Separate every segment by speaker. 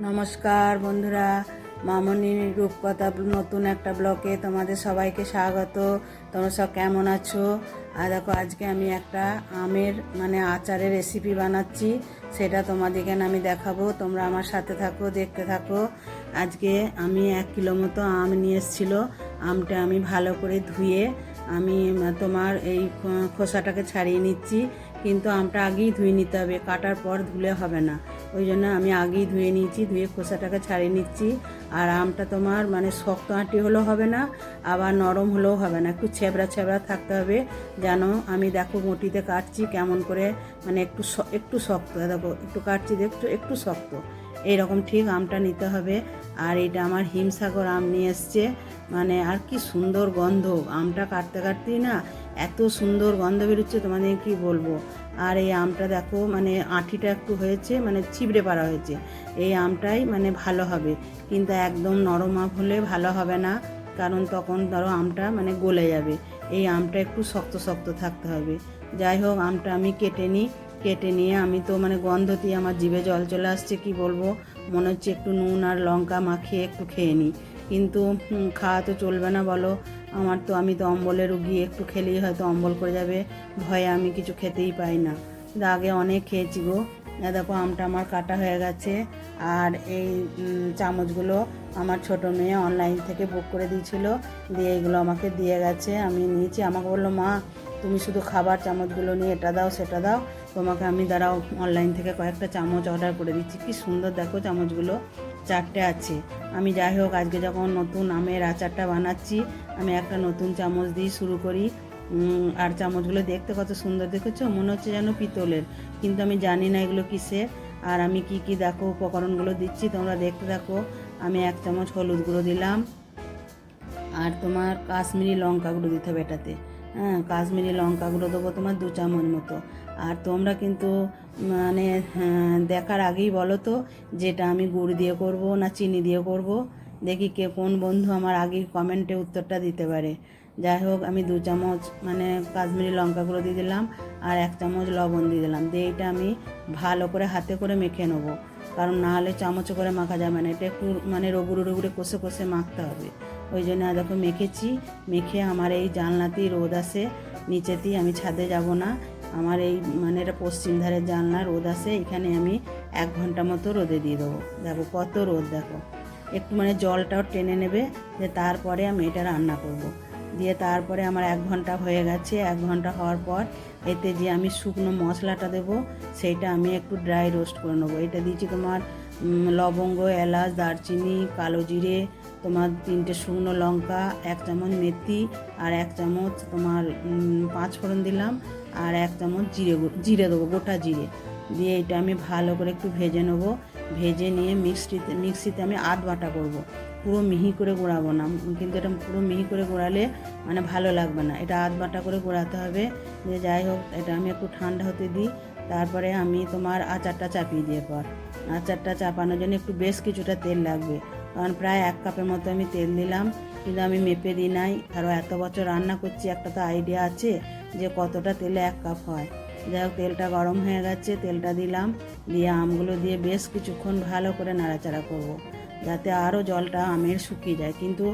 Speaker 1: নমস্কার বন্ধুরা মামনি রূপকথা নতুন একটা ব্লকে তোমাদের সবাইকে স্বাগত। তোমরা সব কেমন আছো? আর দেখো, আজকে আমি একটা আমের মানে আচারের রেসিপি বানাচ্ছি। সেটা তোমাদেরকে আমি দেখাবো। তোমরা আমার সাথে থাকো, দেখতে থাকো। আজকে আমি এক কিলো মতো আম নিয়ে এসেছিল। আমটা আমি ভালো করে ধুয়ে আমি তোমার এই খোসাটাকে ছাড়িয়ে নিচ্ছি, কিন্তু আমটা আগেই ধুয়ে নিতে হবে, কাটার পর ধুলে হবে না। ওই জন্য আমি আগেই ধুয়ে নিয়েছি, ধুয়ে খোসাটাকে ছাড়িয়ে নিচ্ছি। আর আমটা তোমার মানে শক্ত আঁটি হলেও হবে না, আবার নরম হলেও হবে না। একটু ছেবড়া ছেবড়া থাকতে হবে, যেন আমি দেখো মুটিতে কাটছি কেমন করে মানে একটু একটু শক্ত। দেখো, একটু কাটছি দেখছ একটু শক্ত। এইরকম ঠিক আমটা নিতে হবে। আর এটা আমার হিমসাগর আম নিয়ে এসছে। মানে আর কি সুন্দর গন্ধ। আমটা কাটতে কাটতেই না এত সুন্দর গন্ধ বেরোচ্ছে, তোমাদের কি বলব? আর এই আমটা দেখো মানে আঁঠিটা একটু হয়েছে মানে ছিবড়ে পারা হয়েছে। এই আমটাই মানে ভালো হবে। কিন্তু একদম নরম আম হলে ভালো হবে না, কারণ তখন ধরো আমটা মানে গলে যাবে। এই আমটা একটু শক্ত শক্ত থাকতে হবে। যাই হোক, আমটা আমি কেটে নিই। কেটে নিয়ে আমি তো মানে গন্ধতেই আমার জিভে জল চলে আসছে, কি বলব? মনে হচ্ছে একটু নুন আর লঙ্কা মাখিয়ে একটু খেয়ে নিই। কিন্তু খাওয়া তো চলবে না, বলো। আমার তো, আমি তো অম্বলের রুগী, একটু খেলেই হয়তো অম্বল করে যাবে। ভয়ে আমি কিছু খেতেই পাই না। কিন্তু আগে অনেক খেয়েছি গো। দেখো, আমটা আমার কাটা হয়ে গেছে। আর এই চামচগুলো আমার ছোট মেয়ে অনলাইন থেকে বুক করে দিয়েছিল। দিয়ে এগুলো আমাকে দিয়ে গেছে। আমি নিয়েছি। আমাকে বলল, মা, তুমি শুধু খাবার চামচগুলো নিয়ে এটা দাও, সেটা দাও। তোমাকে আমি দাঁড়াও, অনলাইন থেকে কয়েকটা চামচ অর্ডার করে দিচ্ছি। কি সুন্দর দেখো চামচগুলো। চারটে আছে। আমি যাই হোক, আজকে যখন নতুন আমের আচারটা বানাচ্ছি, আমি একটা নতুন চামচ দিয়ে শুরু করি। আর চামচগুলো দেখতে কত সুন্দর, দেখেছ? মনে হচ্ছে যেন পিতলের। কিন্তু আমি জানি না এগুলো কিসের আর আমি কি কি, দেখো, উপকরণগুলো দিচ্ছি, তোমরা দেখতে থাকো। আমি এক চামচ হলুদ গুঁড়ো দিলাম। আর তোমার কাশ্মীরি লঙ্কা গুঁড়ো দিতে হবে এটাতে। হ্যাঁ কাশ্মীরি লঙ্কা গুঁড়ো দেবো তোমার দু চামচ মতো। আর তোমরা কিন্তু মানে হ্যাঁ, দেখার আগেই বলো তো যেটা আমি গুড় দিয়ে করব না চিনি দিয়ে করব। দেখি কে কোন বন্ধু আমার আগেই কমেন্টে উত্তরটা দিতে পারে। যাই হোক আমি দু চামচ মানে কাশ্মীরি লঙ্কা গুঁড়ো দিয়ে দিলাম আর এক চামচ লবণ দিয়ে দিলাম। দিয়ে এটা আমি ভালো করে হাতে করে মেখে নেব। কারণ না হলে চামচে করে মাখা যাবে না। এটা একটু মানে রগুড়ে রগুড়ে কষে কষে মাখতে হবে। ওই জন্য দেখো মেখেছি। মেখে আমার এই জানলাতেই রোদ আসে। নিচেতেই আমি ছাদে যাব না। আমার এই মানে এটা পশ্চিম ধারের জানলা রোদ আসে এখানে আমি এক ঘণ্টা মতো রোদে দিয়ে দেবো। দেখো কত রোদ, দেখো। একটু মানে জলটাও টেনে নেবে যে তারপরে আমি এটা রান্না করব। দিয়ে তারপরে আমার এক ঘণ্টা হয়ে গেছে, এক ঘণ্টা হওয়ার পর এতে যে আমি শুকনো মশলাটা দেব, সেইটা আমি একটু ড্রাই রোস্ট করে নেব। এটা দিয়েছি তোমার লবঙ্গ, এলাচ, দারচিনি, কালো জিরে তোমার তিনটে শুকনো লঙ্কা, এক চামচ মেথি আর এক চামচ তোমার পাঁচ ফোড়ন দিলাম আর এক চামচ জিরে জিরে দেবো, গোটা জিরে। দিয়ে এটা আমি ভালো করে একটু ভেজে নেব। ভেজে নিয়ে মিক্সিতে মিক্সিতে আমি আধ বাটা করব। পুরো মিহি করে গোড়াবো না। কিন্তু এটা পুরো মিহি করে গোড়ালে মানে ভালো লাগবে না। এটা আধ বাটা করে গোড়াতে হবে। যে যাই হোক, এটা আমি একটু ঠান্ডা হতে দিই। তারপরে আমি তোমার আচারটা চাপিয়ে দিয়ে পর আচারটা চাপানোর জন্য একটু বেশ কিছুটা তেল লাগবে। কারণ প্রায় এক কাপের মতো আমি তেল দিলাম কিন্তু আমি মেপে দিই নাই। আরও এত বছর রান্না করছি, একটা তো আইডিয়া আছে যে কতটা তেলে এক কাপ হয়। যাই তেলটা গরম হয়ে গেছে, তেলটা দিলাম। দিয়ে আমগুলো দিয়ে বেশ কিছুক্ষণ ভালো করে নাড়াচাড়া করব। যাতে আরও জলটা আমের শুকিয়ে যায়। কিন্তু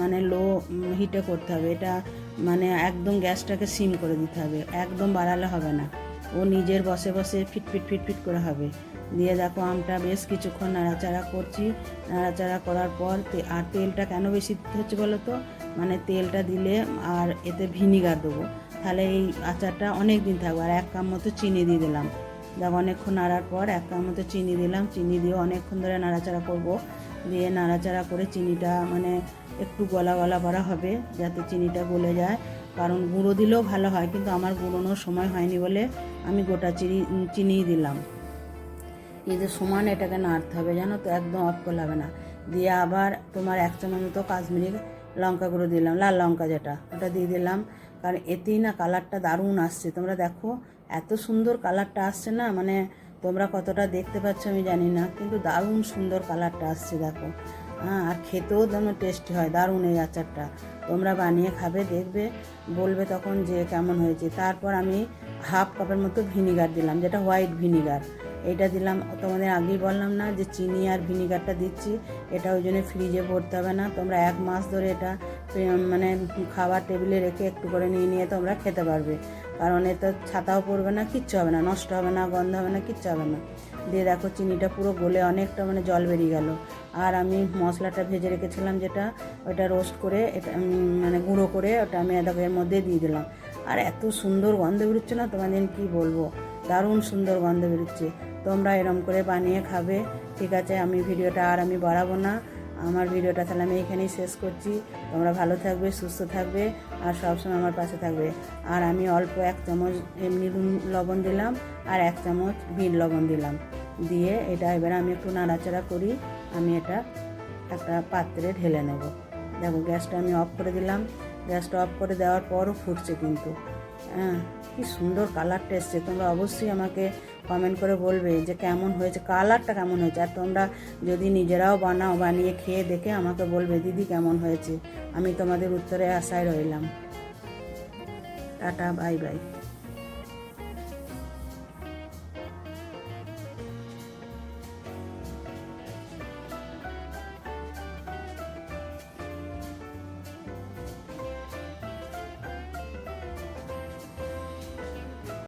Speaker 1: মানে লো হিটে করতে হবে। এটা মানে একদম গ্যাসটাকে সিম করে দিতে হবে। একদম বাড়ালে হবে না। ও নিজের বসে বসে ফিটফিট ফিটফিট করে হবে। দিয়ে দেখো আমটা বেশ কিছুক্ষণ নাড়াচাড়া করছি। নাড়াচাড়া করার পর আর তেলটা কেন বেশি দিতে হচ্ছে বলো তো? মানে তেলটা দিলে আর এতে ভিনিগার দেবো। তাহলে এই আচারটা অনেক দিন থাকবে। আর এক কাপ মতো চিনি দিয়ে দিলাম। দেখো অনেকক্ষণ নাড়ার পর এক কাপ মতো চিনি দিলাম। চিনি দিয়ে অনেকক্ষণ ধরে নাড়াচাড়া করব। দিয়ে নাড়াচাড়া করে চিনিটা মানে একটু গলা গলা করা হবে যাতে চিনিটা গলে যায়। কারণ গুঁড়ো দিলেও ভালো হয়, কিন্তু আমার গুঁড়োনোর সময় হয়নি বলে আমি গোটা চিনি চিনিই দিলাম। কিন্তু সমান, এটাকে নাড়তে হবে, জানো তো, একদম অফ হবে না। দিয়ে আবার তোমার এক চামচ মতো কাশ্মীরি লঙ্কা গুঁড়ো দিলাম, লাল লঙ্কা যেটা, ওটা দিয়ে দিলাম। কারণ এতেই না কালারটা দারুণ আসছে। তোমরা দেখো, এত সুন্দর কালারটা আসছে না মানে তোমরা কতটা দেখতে পাচ্ছ আমি জানি না, কিন্তু দারুণ সুন্দর কালারটা আসছে, দেখো। হ্যাঁ আর খেতেও যেন টেস্টি হয়, দারুণ এই আচারটা। তোমরা বানিয়ে খাবে, দেখবে, বলবে তখন যে কেমন হয়েছে। তারপর আমি হাফ কাপের মতো ভিনিগার দিলাম, যেটা হোয়াইট ভিনিগার এইটা দিলাম, তোমাদের আগেই বললাম না যে চিনি আর ভিনিগারটা দিচ্ছি, এটা ওই জন্য ফ্রিজে ভরতে হবে না, তোমরা এক মাস ধরে এটা মানে খাবার টেবিলে রেখে একটু করে নিয়ে নিয়ে তোমরা খেতে পারবে। কারণ এতে ছাতাও পড়বে না, কিচ্ছু হবে না, নষ্ট হবে না, গন্ধ হবে না, কিচ্ছু হবে না। দিয়ে দেখো চিনিটা পুরো গলে অনেকটা মানে জল বেরিয়ে গেল। আর আমি মশলাটা ভেজে রেখেছিলাম যেটা, ওটা রোস্ট করে, এটা মানে গুঁড়ো করে, ওটা আমি দেখো মধ্যে দিয়ে দিলাম। আর এত সুন্দর গন্ধ বেরোচ্ছে না, তোমাদের কি বলব? দারুণ সুন্দর গন্ধ বেরোচ্ছে। তোমরা এরম করে বানিয়ে খাবে, ঠিক আছে? আমি ভিডিওটা আর আমি বাড়াবো না। আমার ভিডিওটা তাহলে আমি এখানেই শেষ করছি। তোমরা ভালো থাকবে, সুস্থ থাকবে, আর সবসময় আমার পাশে থাকবে। আর আমি অল্প এক চামচ এমনি লবণ দিলাম, আর এক চামচ বিট লবণ দিলাম। দিয়ে এটা এবারে আমি একটু নাড়াচাড়া করি, আমি এটা একটা পাত্রে ঢেলে নেব। দেখো, গ্যাসটা আমি অফ করে দিলাম। গ্যাসটা অফ করে দেওয়ার পরও ফুটছে কিন্তু। হ্যাঁ কি সুন্দর কালারটা এসছে। তোমরা অবশ্যই আমাকে কমেন্ট করে বলবে যে কেমন হয়েছে, কালারটা কেমন হয়েছে। আর তোমরা যদি নিজেরাও বানাও, বানিয়ে খেয়ে দেখে আমাকে বলবে, দিদি, কেমন হয়েছে? আমি তোমাদের উত্তরে আশায় রইলাম। Tata bye bye